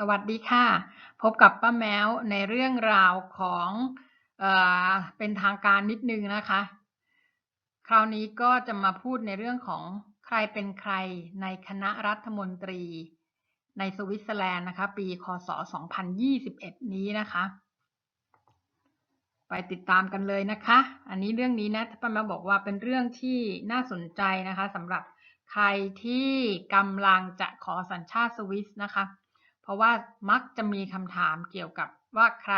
สวัสดีค่ะ พบกับป้าแมวในเรื่องราวของเออเป็นทางการนิดนึงนะคะ คราวนี้ก็จะมาพูดในเรื่องของใครเป็นใครในคณะรัฐมนตรีในสวิตเซอร์แลนด์นะคะ ปีคศ 2021 นี้นะคะ ไปติดตามกันเลยนะคะ อันนี้เรื่องนี้นะป้าแมวบอกว่าเป็นเรื่องที่น่าสนใจนะคะสำหรับใครที่กำลังจะขอสัญชาติสวิสนะคะ ราะว่ามักจะมีคำถามเกี่ยวกับว่าใคร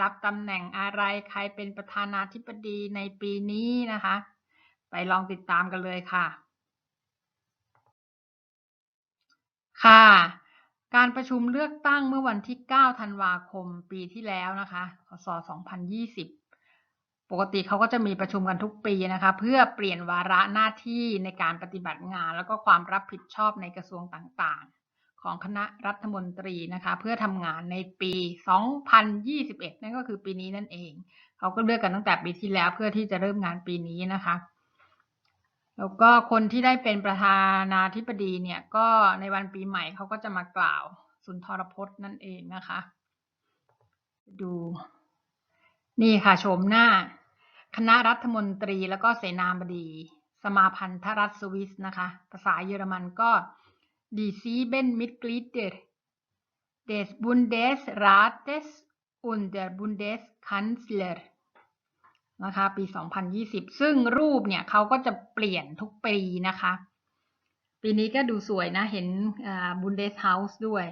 รับตำแหน่งอะไรใครเป็นประธานาธิบดีในปีนี้นะคะ ไปลองติดตามกันเลยค่ะ ค่ะ การประชุมเลือกตั้งเมื่อวันที่ 9 ธันวาคมปีที่แล้วนะคะพศ2020 ปกติเขาก็จะมีประชุมกันทุกปีนะคะ เพื่อเปลี่ยนวาระหน้าที่ในการปฏิบัติงาน แล้วก็ความรับผิดชอบในกระทรวงต่างๆ ของคณะรัฐมนตรีนะคะเพื่อทำงานในปี 2021 นั่นก็คือปีนี้นั่นเอง เขาก็เลือกกันตั้งแต่ปีที่แล้วเพื่อที่จะเริ่มงานปีนี้นะคะแล้วก็คนที่ได้เป็นประธานาธิบดีเนี่ยก็ในวันปีใหม่เขาก็จะมากล่าวสุนทรพจน์นั่นเองนะคะ ดูนี่ค่ะโฉมหน้า คณะรัฐมนตรีแล้วก็เสนาบดี สมาพันธรัฐสวิสนะคะ ภาษาเยอรมันก็ Die sieben Mitglieder des Bundesrates und der Bundeskanzler นะคะปี 2020 ซึ่งรูปเนี่ยเขาก็จะเปลี่ยนทุกปีนะคะ ปีนี้ก็ดูสวยนะ เห็นบุนเดสเฮาส์ด้วย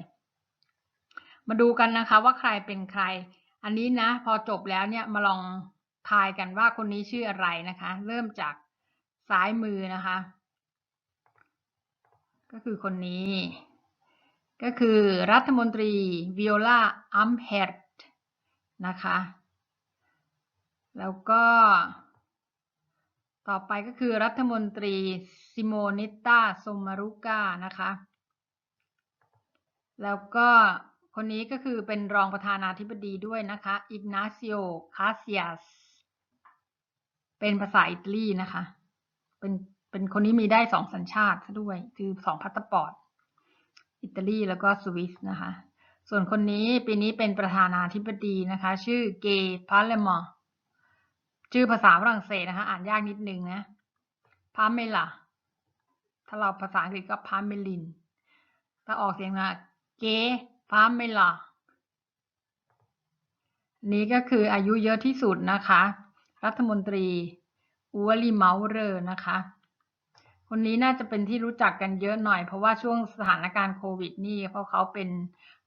มาดูกันนะคะว่าใครเป็นใคร อันนี้นะ พอจบแล้วเนี่ยมาลองทายกันว่าคนนี้ชื่ออะไรนะคะ เริ่มจากซ้ายมือนะคะ ก็คือคนนี้ ก็คือรัฐมนตรีวิโอลาอัมเฮร์ตนะคะ แล้วก็ต่อไปก็คือรัฐมนตรีซิโมนิต้าโซมารุกานะคะ แล้วก็คนนี้ก็คือเป็นรองประธานาธิบดีด้วยนะคะ อิกนาซิโอ คาเซียส เป็นภาษาอิตาลีนะคะ เป็น เป็นคนนี้มีได้สองสัญชาติซะด้วย คือสองพาสปอร์ต อิตาลีแล้วก็สวิสนะคะ ส่วนคนนี้ปีนี้เป็นประธานาธิบดีนะคะ ชื่อเกย์พาเลมอชื่อภาษาฝรั่งเศสนะคะ อ่านยากนิดนึงนะพาเมล่าถ้าเราภาษาอังกฤษก็พาเมลิน ถ้าออกเสียงนะเกพาเมล่านี้ก็คืออายุเยอะที่สุดนะคะ รัฐมนตรีอูวลีเมาเรอร์นะคะ คนนี้น่าจะเป็นที่รู้จักกันเยอะหน่อย เพราะว่าช่วงสถานการณ์โควิดนี่เพราะเขาเป็น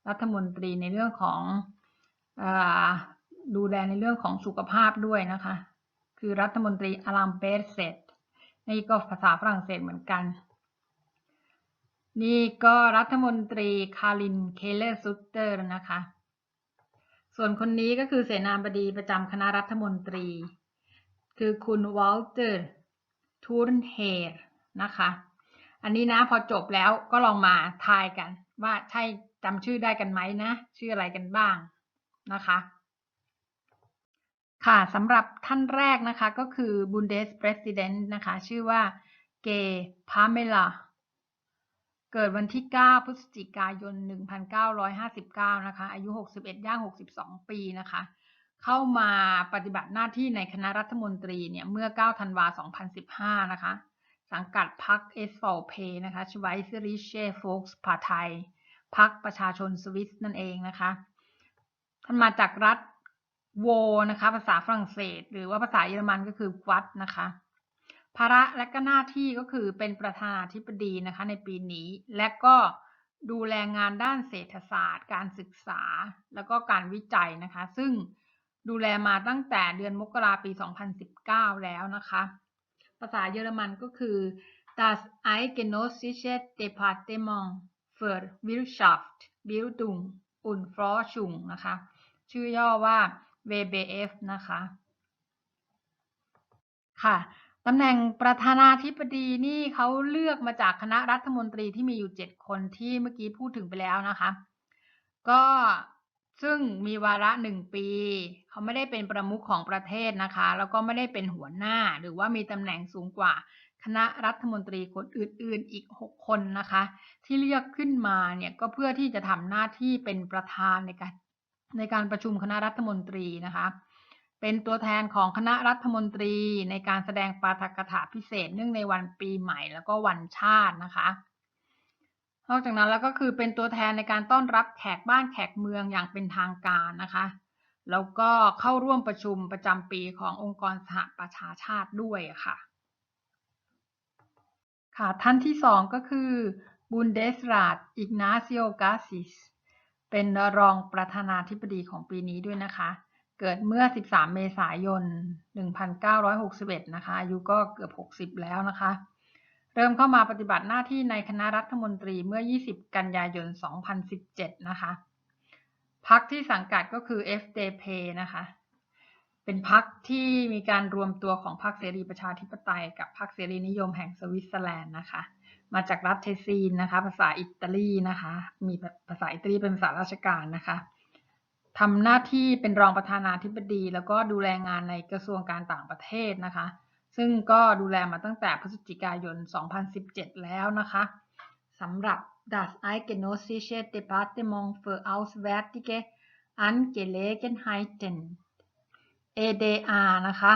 รัฐมนตรีในเรื่องของอดูแลในเรื่องของสุขภาพด้วยนะคะ คือรัฐมนตรีอลัมเบสเซตนี่ก็ภาษาฝรั่งเศสเหมือนกัน นี่ก็รัฐมนตรีคารินเคเลอร์ซุตเตอร์นะคะ ส่วนคนนี้ก็คือเสนาบดีประจำคณะรัฐมนตรี คือคุณวอลเตอร์ทูร์นเฮร์ นะคะ อันนี้นะพอจบแล้วก็ลองมาทายกัน ว่าใช่จำชื่อได้กันไหมนะ ชื่ออะไรกันบ้างนะคะ ค่ะสำหรับท่านแรกนะคะก็คือ Bundespresident นะคะ ชื่อว่าเกพาเมลาเกิดวันที่ 9 พฤศจิกายน 1959 นะคะ อายุ 61 ย่าง 62 ปีนะคะ เข้ามาปฏิบัติหน้าที่ในคณะรัฐมนตรีเนี่ย เมื่อ 9 ธันวาคม2015 นะคะ สังกัดพรรคเอสโฟเพนะคะชไวซ์ริเช่โฟกส์พาไทยพรรคประชาชนสวิสนั่นเองนะคะ ท่านมาจากรัฐโวนะคะ ภาษาฝรั่งเศส หรือว่าภาษาเยอรมันก็คือวัดนะคะ ภาระและก็หน้าที่ก็คือเป็นประธานาธิบดีนะคะในปีนี้ และก็ดูแลงานด้านเศรษฐศาสตร์ การศึกษา แล้วก็การวิจัยนะคะ ซึ่งดูแลมาตั้งแต่เดือนมกราปี 2019 แล้วนะคะ ภาษาเยอรมันก็คือ das Eidgenössische Departement für Wirtschaft Bildung und Forschung นะคะ ชื่อย่อว่า WBF นะคะ ค่ะตำแหน่งประธานาธิบดีนี่เขาเลือกมาจากคณะรัฐมนตรีที่มีอยู่ 7 คนที่เมื่อกี้พูดถึงไปแล้วนะคะ ก็ ซึ่งมีวาระหนึ่งปี เขาไม่ได้เป็นประมุขของประเทศนะคะ แล้วก็ไม่ได้เป็นหัวหน้า หรือว่ามีตำแหน่งสูงกว่าคณะรัฐมนตรีคนอื่น ๆ อีก 6 คนนะคะ ที่เลือกขึ้นมาเนี่ยก็เพื่อที่จะทำหน้าที่เป็นประธานในการในการประชุมคณะรัฐมนตรีนะคะ เป็นตัวแทนของคณะรัฐมนตรีในการแสดงปาฐกถาพิเศษเนื่องในวันปีใหม่แล้วก็วันชาตินะคะ นอกจากนั้นแล้วก็คือเป็นตัวแทนในการต้อนรับแขกบ้านแขกเมืองอย่างเป็นทางการนะคะ แล้วก็เข้าร่วมประชุมประจำปีขององค์กรสหประชาชาติด้วยค่ะ ค่ะ ท่านที่สองก็คือบุนเดสราดอิกนาซิโอกาซิสเป็นรองประธานาธิบดีของปีนี้ด้วยนะคะ เกิดเมื่อ 13 เมษายน 1961 นะคะ อายุก็เกือบ 60 แล้วนะคะ เริ่มเข้ามาปฏิบัติหน้าที่ในคณะรัฐมนตรีเมื่อ 20 กันยายน 2017 นะคะพักที่สังกัดก็คือ FDP นะคะ เป็นพักที่มีการรวมตัวของพรรคเสรีประชาธิปไตย กับพรรคเสรีนิยมแห่งสวิตเซอร์แลนด์นะคะ มาจากรัฐเทซีนนะคะ ภาษาอิตาลีนะคะ มีภาษาอิตาลีเป็นภาษาราชการนะคะทำหน้าที่เป็นรองประธานาธิบดี แล้วก็ดูแลงานในกระทรวงการต่างประเทศนะคะ ซึ่งก็ดูแลมาตั้งแต่พฤศจิกายน 2017 แล้วนะคะสำหรับ Das Eidgenössische Departement für Auswärtige Angelegenheiten ADR นะคะ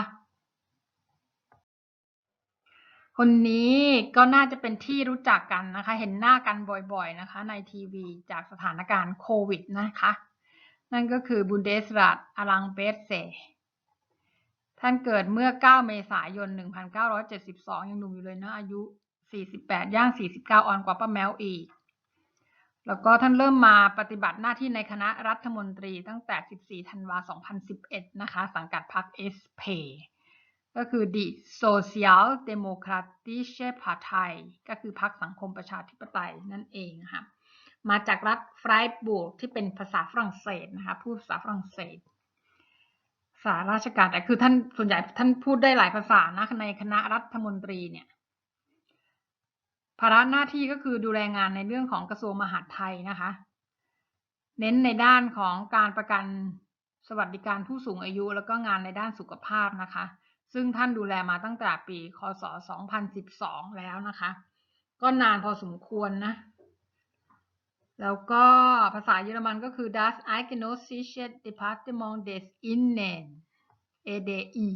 คนนี้ก็น่าจะเป็นที่รู้จักกันนะคะ เห็นหน้ากันบ่อยๆนะคะ ในทีวีจากสถานการณ์โควิดนะคะ นั่นก็คือบุนเดสรัตอลังเบสเซ ท่านเกิดเมื่อ 9 เมษายน 1972 ยังหนุ่มอยู่เลยนะ อายุ 48 ย่าง 49ออนกว่าป้าแมวอีก แล้วก็ท่านเริ่มมาปฏิบัติหน้าที่ในคณะรัฐมนตรีตั้งแต่ 14 ธันวาคม2011 นะคะ สังกัดพรรค SP ก็คือ Die Social Demokratische Partei ก็คือพรรคสังคมประชาธิปไตยนั่นเองนะคะมาจากรัฐไฟร์บูร์กที่เป็นภาษาฝรั่งเศสนะคะ พูดภาษาฝรั่งเศส ภาษาราชการแต่คือท่านส่วนใหญ่ท่านพูดได้หลายภาษานะในคณะรัฐมนตรีเนี่ยภาระหน้าที่ก็คือดูแลงานในเรื่องของกระทรวงมหาดไทยนะคะ เน้นในด้านของการประกันสวัสดิการผู้สูงอายุ แล้วก็งานในด้านสุขภาพนะคะ ซึ่งท่านดูแลมาตั้งแต่ปี คศ 2012 แล้วนะคะ ก็นานพอสมควรนะ แล้วก็ภาษาเยอรมันก็คือ Das Eidgenössische Departement des Innen ADI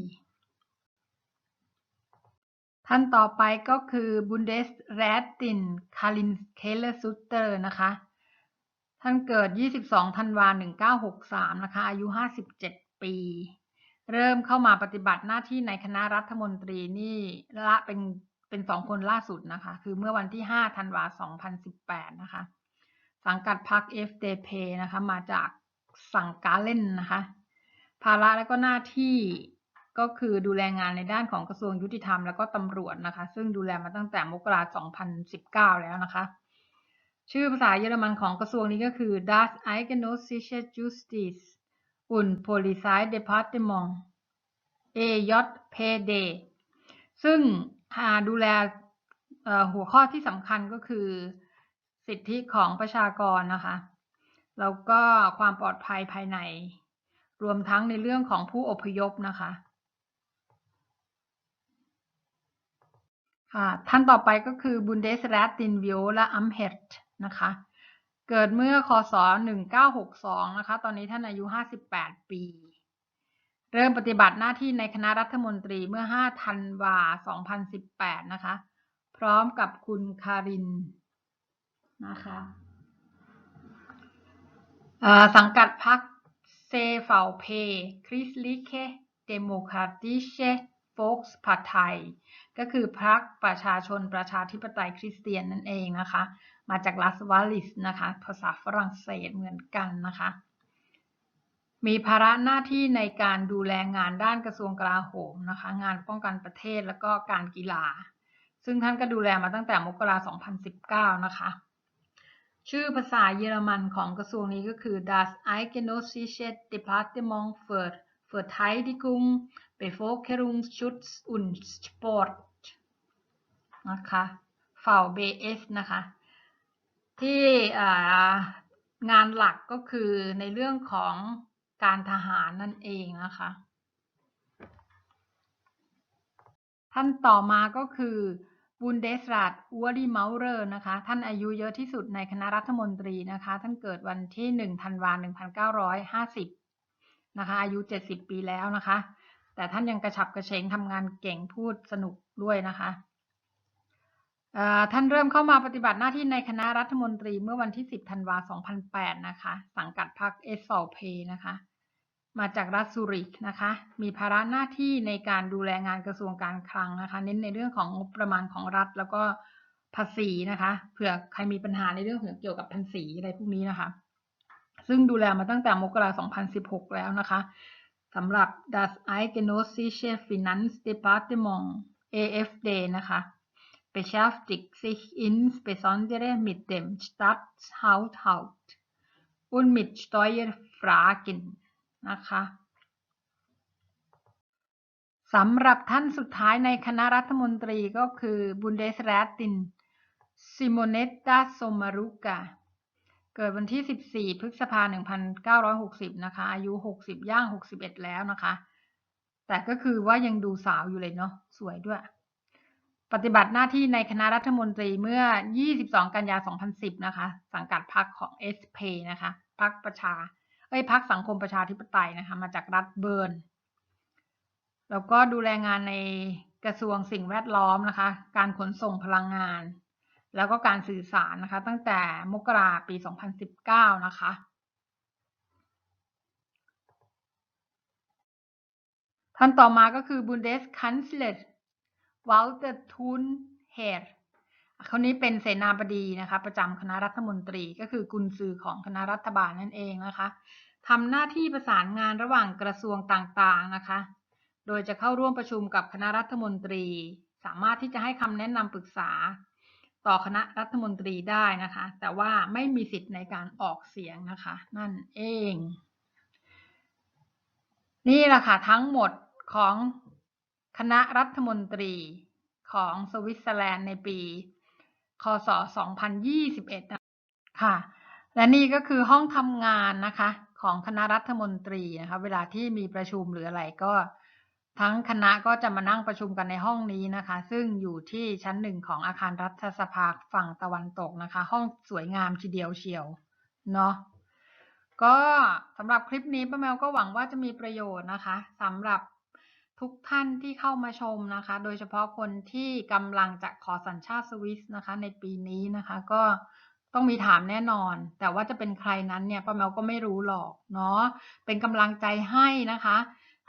ท่านต่อไปก็คือ Bundesrätin Karin Keller-Sutter นะคะ ท่านเกิด 22 ธันวาคม1963 นะคะ อายุ 57 ปี เริ่มเข้ามาปฏิบัติหน้าที่ในคณะรัฐมนตรีนี่ละเป็นเป็นสองคนล่าสุดนะคะ คือเมื่อวันที่ 5 ธันวาคม2018 นะคะ สังกัดพรรค FDP นะคะ มาจากสังกาเล่นนะคะ ภาระและก็หน้าที่ก็คือดูแลงานในด้านของกระทรวงยุติธรรม แล้วก็ตำรวจนะคะ ซึ่งดูแลมาตั้งแต่มกราคม 2019 แล้วนะคะ ชื่อภาษาเยอรมันของกระทรวงนี้ก็คือ Das Eigenössische Justiz und Polizeidepartement EJPD ซึ่งดูแลหัวข้อที่สำคัญก็คือ สิทธิของประชากรนะคะ แล้วก็ความปลอดภัยภายใน รวมทั้งในเรื่องของผู้อพยพนะคะค่ะท่านต่อไปก็คือ Bundesrätin Viola Amherd นะคะ เกิดเมื่อคศ 1962 นะคะ ตอนนี้ท่านอายุ 58 ปี เริ่มปฏิบัติหน้าที่ในคณะรัฐมนตรีเมื่อ 5 ธันวาคม2018 นะคะ พร้อมกับคุณคาริน นะคะสังกัดพรรคเซฟาเพคริสลิเคเดโมคราติเชโฟกส์พาร์ไทยก็คือพรรคประชาชนประชาธิปไตยคริสเตียนนั่นเองนะคะ มาจากลัสวาลิสนะคะ ภาษาฝรั่งเศสเหมือนกันนะคะ มีภาระหน้าที่ในการดูแลงานด้านกระทรวงกลาโหมนะคะ งานป้องกันประเทศแล้วก็การกีฬา ซึ่งท่านก็ดูแลมาตั้งแต่มกราคม2019 นะคะ ชื่อภาษาเยอรมันของกระทรวงนี้ก็คือ Das Eidgenössische Departement für Verteidigung Bevölkerungsschutz und Sport นะคะฝ่า BS นะคะ ที่งานหลักก็คือในเรื่องของการทหารนั่นเองนะคะ ท่านต่อมาก็คือ บุนเดสรัตอูรีเมาเรอร์นะคะ ท่านอายุเยอะที่สุดในคณะรัฐมนตรีนะคะ ท่านเกิดวันที่1ธันวาคม1950 นะคะ อายุ 70 ปีแล้วนะคะ แต่ท่านยังกระฉับกระเฉงทำงานเก่งพูดสนุกด้วยนะคะท่านเริ่มเข้ามาปฏิบัติหน้าที่ในคณะรัฐมนตรีเมื่อวันที่ 10 ธันวาคม 2008 นะคะ สังกัดพรรคเอสโซเพนะคะ มาจากรัฐซูริกนะคะ มีภาระหน้าที่ในการดูแลงานกระทรวงการคลังนะคะ เน้นในเรื่องของงบประมาณของรัฐแล้วก็ภาษีนะคะ เผื่อใครมีปัญหาในเรื่องเกี่ยวกับภาษีอะไรพวกนี้นะคะ ซึ่งดูแลมาตั้งแต่มกราคม 2016 แล้วนะคะสำหรับ Das Eidgenössische Finanzdepartement AFD นะคะ beschäftigt sich insbesondere mit dem Staatshaushalt und mit Steuerfragen นะคะสำหรับท่านสุดท้ายในคณะรัฐมนตรีก็คือ Bundesrätin Simonetta Sommaruga เกิดวันที่ 14 พฤษภาคม1960 นะคะ อายุ 60 ย่าง 61 แล้วนะคะ แต่ก็คือว่ายังดูสาวอยู่เลยเนาะ สวยด้วย ปฏิบัติหน้าที่ในคณะรัฐมนตรีเมื่อ 22 กันยายน2010 นะคะ สังกัดพรรคของ SP นะคะ พรรคประชา เอ้ยพรรคสังคมประชาธิปไตยนะคะมาจากรัฐเบิร์นแล้วก็ดูแลงานในกระทรวงสิ่งแวดล้อมนะคะ การขนส่งพลังงาน แล้วก็การสื่อสารนะคะ ตั้งแต่มกราปี 2019 นะคะ ท่านต่อมาก็คือ Bundeskanzler Walter Thunherr คนนี้เป็นเสนาบดีนะคะ ประจำคณะรัฐมนตรีก็คือกุญซือของคณะรัฐบาลนั่นเองนะคะทำหน้าที่ประสานงานระหว่างกระทรวงต่างๆนะคะ โดยจะเข้าร่วมประชุมกับคณะรัฐมนตรี สามารถที่จะให้คำแนะนำปรึกษา ต่อคณะรัฐมนตรีได้นะคะ แต่ว่าไม่มีสิทธิ์ในการออกเสียงนะคะ นั่นเอง นี่แหละค่ะทั้งหมดของคณะรัฐมนตรีของสวิตเซอร์แลนด์ในปี คศ 2021นะค่ะ และนี่ก็คือห้องทำงานนะคะ ของคณะรัฐมนตรีนะคะ เวลาที่มีประชุมหรืออะไรก็ ทั้งคณะก็จะมานั่งประชุมกันในห้องนี้นะคะ ซึ่งอยู่ที่ชั้นหนึ่งของอาคารรัฐสภาฝั่งตะวันตกนะคะ ห้องสวยงามทีเดียวเชียวเนาะก็สำหรับคลิปนี้ป้าแมวก็หวังว่าจะมีประโยชน์นะคะสำหรับ ทุกท่านที่เข้ามาชมนะคะ โดยเฉพาะคนที่กำลังจะขอสัญชาติสวิสนะคะ ในปีนี้นะคะ ก็ต้องมีถามแน่นอน แต่ว่าจะเป็นใครนั้นเนี่ยป้าแมวก็ไม่รู้หรอกเนาะเป็นกำลังใจให้นะคะ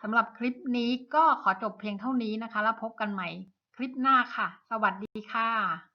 สำหรับคลิปนี้ก็ขอจบเพียงเท่านี้นะคะ แล้วพบกันใหม่คลิปหน้าค่ะ สวัสดีค่ะ